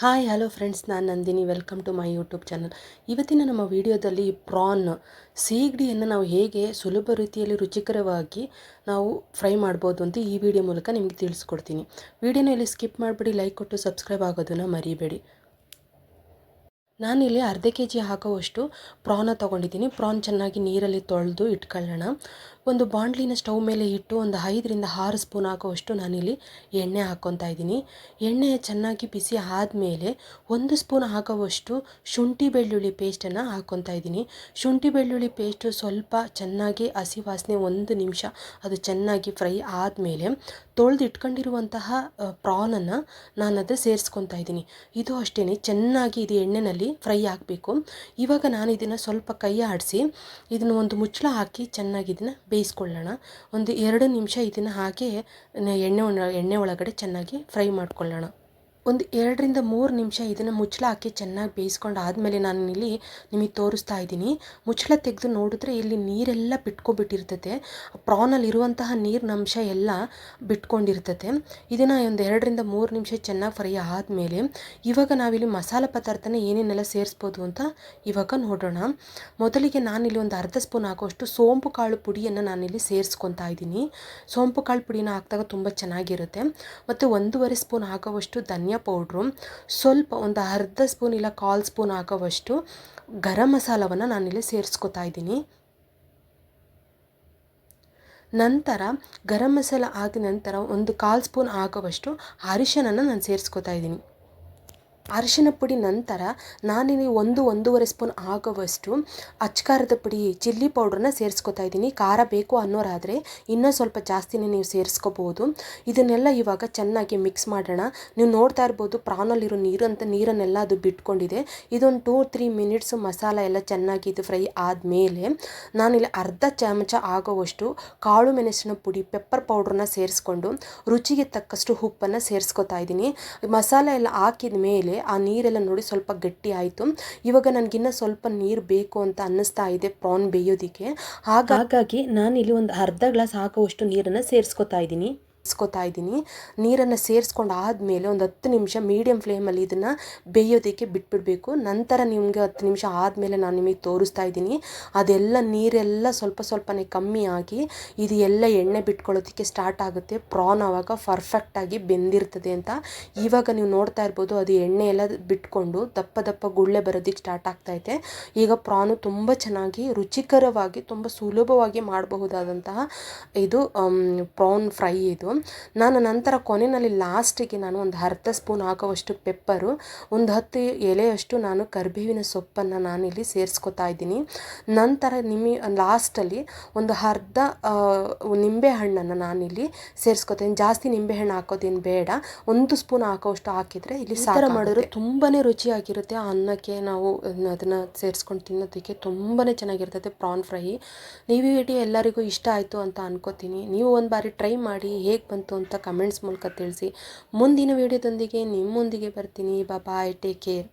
Hi hello friends ನಾನು Nandini. Welcome to my YouTube channel ಇವತ್ತಿನ ನಮ್ಮ ವಿಡಿಯೋದಲ್ಲಿ ಪ್ರಾನ್ ಸೀಗಡಿಯನ್ನು ನಾವು ಹೇಗೆ ಸುಲಭ ರೀತಿಯಲ್ಲಿ ರುಚಿಕರವಾಗಿ ನಾವು ಫ್ರೈ ಮಾಡ್ಬೋದು ಅಂತ ಈ ವಿಡಿಯೋ ಮೂಲಕ ನಿಮಗೆ ತಿಳಿಸ್ಕೊಡ್ತೀನಿ. ವಿಡಿಯೋನ ಇಲ್ಲಿ ಸ್ಕಿಪ್ ಮಾಡಿಬಿಡಿ ಲೈಕ್ ಕೊಟ್ಟು ಸಬ್ಸ್ಕ್ರೈಬ್ ಆಗೋದನ್ನು ಮರಿಬೇಡಿ. ನಾನಿಲ್ಲಿ ಅರ್ಧ ಕೆ ಜಿ ಹಾಕೋವಷ್ಟು ಪ್ರಾನ ತೊಗೊಂಡಿದ್ದೀನಿ. ಪ್ರಾನ್ ಚೆನ್ನಾಗಿ ನೀರಲ್ಲಿ ತೊಳೆದು ಇಟ್ಕೊಳ್ಳೋಣ. ಒಂದು ಬಾಣಲಿನ ಸ್ಟವ್ ಮೇಲೆ ಇಟ್ಟು ಒಂದು ಐದರಿಂದ ಆರು ಸ್ಪೂನ್ ಹಾಕೋವಷ್ಟು ನಾನಿಲ್ಲಿ ಎಣ್ಣೆ ಹಾಕ್ಕೊತಾ ಇದ್ದೀನಿ. ಎಣ್ಣೆ ಚೆನ್ನಾಗಿ ಬಿಸಿ ಆದಮೇಲೆ ಒಂದು ಸ್ಪೂನ್ ಹಾಕೋವಷ್ಟು ಶುಂಠಿ ಬೆಳ್ಳುಳ್ಳಿ ಪೇಸ್ಟನ್ನು ಹಾಕ್ಕೊತಾ ಇದ್ದೀನಿ. ಶುಂಠಿ ಬೆಳ್ಳುಳ್ಳಿ ಪೇಸ್ಟು ಸ್ವಲ್ಪ ಚೆನ್ನಾಗಿ ಹಸಿ ವಾಸನೆ ಒಂದು ನಿಮಿಷ ಅದು ಚೆನ್ನಾಗಿ ಫ್ರೈ ಆದಮೇಲೆ ತೊಳೆದು ಇಟ್ಕೊಂಡಿರುವಂತಹ ಪ್ರಾನನ್ನು ನಾನು ಅದು ಸೇರಿಸ್ಕೊತಾ ಇದ್ದೀನಿ. ಇದು ಅಷ್ಟೇ ಚೆನ್ನಾಗಿ ಇದು ಎಣ್ಣೆಯಲ್ಲಿ ಫ್ರೈ ಆಗಬೇಕು. ಇವಾಗ ನಾನು ಇದನ್ನು ಸ್ವಲ್ಪ ಕೈ ಆಡಿಸಿ, ಇದನ್ನು ಒಂದು ಮುಚ್ಚಳ ಹಾಕಿ ಚೆನ್ನಾಗಿ ಇದನ್ನು ಬೇಯಿಸ್ಕೊಳ್ಳೋಣ. ಒಂದು ಎರಡು ನಿಮಿಷ ಇದನ್ನು ಹಾಕಿ ಎಣ್ಣೆ ಎಣ್ಣೆ ಒಳಗಡೆ ಚೆನ್ನಾಗಿ ಫ್ರೈ ಮಾಡ್ಕೊಳ್ಳೋಣ. ಒಂದು ಎರಡರಿಂದ ಮೂರು ನಿಮಿಷ ಇದನ್ನು ಮುಚ್ಚಳ ಹಾಕಿ ಚೆನ್ನಾಗಿ ಬೇಯಿಸ್ಕೊಂಡು ಆದಮೇಲೆ ನಾನು ಇಲ್ಲಿ ನಿಮಗೆ ತೋರಿಸ್ತಾ ಇದ್ದೀನಿ. ಮುಚ್ಚಳ ತೆಗೆದು ನೋಡಿದ್ರೆ ಇಲ್ಲಿ ನೀರೆಲ್ಲ ಬಿಟ್ಕೊಬಿಟ್ಟಿರ್ತದೆ ಪ್ರಾನಲ್ಲಿರುವಂತಹ ನೀರಿನ ಅಂಶ ಎಲ್ಲ ಬಿಟ್ಕೊಂಡಿರ್ತದೆ ಇದನ್ನು ಒಂದು ಎರಡರಿಂದ ಮೂರು ನಿಮಿಷ ಚೆನ್ನಾಗಿ ಫ್ರೈ ಆದಮೇಲೆ ಇವಾಗ ನಾವಿಲ್ಲಿ ಮಸಾಲೆ ಪದಾರ್ಥನ ಏನೇನೆಲ್ಲ ಸೇರಿಸ್ಬೋದು ಅಂತ ಇವಾಗ ನೋಡೋಣ. ಮೊದಲಿಗೆ ನಾನಿಲ್ಲಿ ಒಂದು ಅರ್ಧ ಸ್ಪೂನ್ ಹಾಕೋಷ್ಟು ಸೋಂಪು ಕಾಳು ಪುಡಿಯನ್ನು ನಾನಿಲ್ಲಿ ಸೇರಿಸ್ಕೊತಾ ಇದ್ದೀನಿ. ಸೋಂಪು ಕಾಳು ಪುಡಿನ ಹಾಕಿದಾಗ ತುಂಬ ಚೆನ್ನಾಗಿರುತ್ತೆ. ಮತ್ತು ಒಂದೂವರೆ ಸ್ಪೂನ್ ಹಾಕೋವಷ್ಟು ಧನ್ಯ ಪೌಡ್ರು, ಸ್ವಲ್ಪ ಒಂದು ಅರ್ಧ ಸ್ಪೂನ್ ಇಲ್ಲ ಕಾಲ್ ಸ್ಪೂನ್ ಆಗೋವಷ್ಟು ಗರಂ ಮಸಾಲವನ್ನು ನಾನಿಲ್ಲಿ ಸೇರಿಸ್ಕೊತಾ ಇದ್ದೀನಿ. ನಂತರ ಗರಂ ಮಸಾಲ ಆಗಿದ ನಂತರ ಒಂದು ಕಾಲ್ ಸ್ಪೂನ್ ಆಗೋವಷ್ಟು ಅರಿಶಿನನ್ನು ನಾನು ಸೇರಿಸ್ಕೊತಾ ಇದ್ದೀನಿ. ಅರಿಶಿನ ಪುಡಿ ನಂತರ ನಾನಿಲ್ಲಿ ಒಂದು, ಒಂದೂವರೆ ಸ್ಪೂನ್ ಆಗುವಷ್ಟು ಅಚ್ಕಾರದ ಪುಡಿ, ಚಿಲ್ಲಿ ಪೌಡ್ರನ್ನ ಸೇರಿಸ್ಕೊತಾ ಇದ್ದೀನಿ. ಖಾರ ಬೇಕು ಅನ್ನೋರಾದರೆ ಇನ್ನೂ ಸ್ವಲ್ಪ ಜಾಸ್ತಿನೇ ನೀವು ಸೇರಿಸ್ಕೋಬೋದು. ಇದನ್ನೆಲ್ಲ ಇವಾಗ ಚೆನ್ನಾಗಿ ಮಿಕ್ಸ್ ಮಾಡೋಣ. ನೀವು ನೋಡ್ತಾ ಇರ್ಬೋದು ಪ್ರಾನಲ್ಲಿರೋ ನೀರು ಅಂತ ನೀರನ್ನೆಲ್ಲ ಅದು ಬಿಟ್ಕೊಂಡಿದೆ. ಇದೊಂದು ಟೂ ತ್ರೀ ಮಿನಿಟ್ಸು ಮಸಾಲ ಎಲ್ಲ ಚೆನ್ನಾಗಿ ಇದು ಫ್ರೈ ಆದಮೇಲೆ ನಾನಿಲ್ಲಿ ಅರ್ಧ ಚಮಚ ಆಗೋವಷ್ಟು ಕಾಳು ಮೆಣಸಿನ ಪುಡಿ ಪೆಪ್ಪರ್ ಪೌಡ್ರನ್ನ ಸೇರಿಸ್ಕೊಂಡು ರುಚಿಗೆ ತಕ್ಕಷ್ಟು ಉಪ್ಪನ್ನು ಸೇರಿಸ್ಕೊತಾ ಇದ್ದೀನಿ. ಮಸಾಲ ಎಲ್ಲ ಹಾಕಿದ ಮೇಲೆ ಆ ನೀರೆಲ್ಲ ನೋಡಿ ಸ್ವಲ್ಪ ಗಟ್ಟಿ ಆಯಿತು. ಇವಾಗ ನನಗಿನ್ನ ಸ್ವಲ್ಪ ನೀರು ಬೇಕು ಅಂತ ಅನ್ನಿಸ್ತಾ ಇದೆ ಪ್ರಾನ್ ಬೇಯೋದಿಕ್ಕೆ. ಹಾಗಾಗಿ ನಾನಿಲ್ಲಿ ಒಂದು ಅರ್ಧ ಗ್ಲಾಸ್ ಹಾಕುವಷ್ಟು ನೀರನ್ನು ಸೇರಿಸ್ಕೊತಾ ಇದ್ದೀನಿ. ಸೇರಿಸ್ಕೊತಾ ಇದ್ದೀನಿ. ನೀರನ್ನು ಸೇರಿಸ್ಕೊಂಡು ಆದಮೇಲೆ ಒಂದು ಹತ್ತು ನಿಮಿಷ ಮೀಡಿಯಮ್ ಫ್ಲೇಮಲ್ಲಿ ಇದನ್ನು ಬೇಯೋದಕ್ಕೆ ಬಿಟ್ಬಿಡಬೇಕು. ನಂತರ ನಿಮಗೆ ಹತ್ತು ನಿಮಿಷ ಆದಮೇಲೆ ನಾನು ನಿಮಗೆ ತೋರಿಸ್ತಾ ಇದ್ದೀನಿ. ಅದೆಲ್ಲ ನೀರೆಲ್ಲ ಸ್ವಲ್ಪ ಸ್ವಲ್ಪನೇ ಕಮ್ಮಿ ಆಗಿ ಇದು ಎಲ್ಲ ಎಣ್ಣೆ ಬಿಟ್ಕೊಳ್ಳೋದಕ್ಕೆ ಸ್ಟಾರ್ಟ್ ಆಗುತ್ತೆ. ಪ್ರಾನ್ ಆವಾಗ ಪರ್ಫೆಕ್ಟಾಗಿ ಬೆಂದಿರ್ತದೆ ಅಂತ. ಇವಾಗ ನೀವು ನೋಡ್ತಾ ಇರ್ಬೋದು ಅದು ಎಣ್ಣೆ ಎಲ್ಲ ಬಿಟ್ಕೊಂಡು ದಪ್ಪ ದಪ್ಪ ಗುಳ್ಳೆ ಬರೋದಕ್ಕೆ ಸ್ಟಾರ್ಟ್ ಆಗ್ತೈತೆ ಈಗ ಪ್ರಾನು ತುಂಬ ಚೆನ್ನಾಗಿ ರುಚಿಕರವಾಗಿ ತುಂಬ ಸುಲಭವಾಗಿ ಮಾಡಬಹುದಾದಂತಹ ಇದು ಪ್ರಾನ್ ಫ್ರೈ ಇದು. ನಾನು ನಂತರ ಕೊನೆಯಲ್ಲಿ ಲಾಸ್ಟಿಗೆ ನಾನು ಒಂದು ಅರ್ಧ ಸ್ಪೂನ್ ಹಾಕೋವಷ್ಟು ಪೆಪ್ಪರು ಒಂದು ಹತ್ತು ಎಲೆಯಷ್ಟು ನಾನು ಕರಿಬೇವಿನ ಸೊಪ್ಪನ್ನು ನಾನಿಲ್ಲಿ ಸೇರಿಸ್ಕೊತಾ ಇದ್ದೀನಿ. ನಂತರ ನಿಮಿ ಲಾಸ್ಟಲ್ಲಿ ಒಂದು ಅರ್ಧ ನಿಂಬೆ ಹಣ್ಣನ್ನು ನಾನಿಲ್ಲಿ ಸೇರಿಸ್ಕೊತೀನಿ. ಜಾಸ್ತಿ ನಿಂಬೆಹಣ್ಣು ಹಾಕೋದೇನು ಬೇಡ. ಒಂದು ಸ್ಪೂನ್ ಹಾಕೋವಷ್ಟು ಹಾಕಿದರೆ ಇಲ್ಲಿ ಸಾರ ಮಾಡಿದ್ರೆ ತುಂಬಾ ರುಚಿಯಾಗಿರುತ್ತೆ. ಅನ್ನಕ್ಕೆ ನಾವು ಅದನ್ನು ಸೇರಿಸ್ಕೊಂಡು ತಿನ್ನೋದಕ್ಕೆ ತುಂಬಾ ಚೆನ್ನಾಗಿರ್ತದೆ ಪ್ರಾನ್ ಫ್ರೈ ನೀವು ವಿಡಿಯೋ ಎಲ್ಲರಿಗೂ ಇಷ್ಟ ಆಯಿತು ಅಂತ ಅನ್ಕೋತೀನಿ. ನೀವು ಒಂದು ಬಾರಿ ಟ್ರೈ ಮಾಡಿ ಹೇಗೆ ಬಂತು ಅಂತ ಕಮೆಂಟ್ಸ್ ಮೂಲಕ ತಿಳಿಸಿ. ಮುಂದಿನ ವೀಡಿಯೋದೊಂದಿಗೆ ನಿಮ್ಮೊಂದಿಗೆ ಬರ್ತೀನಿ. Bye take care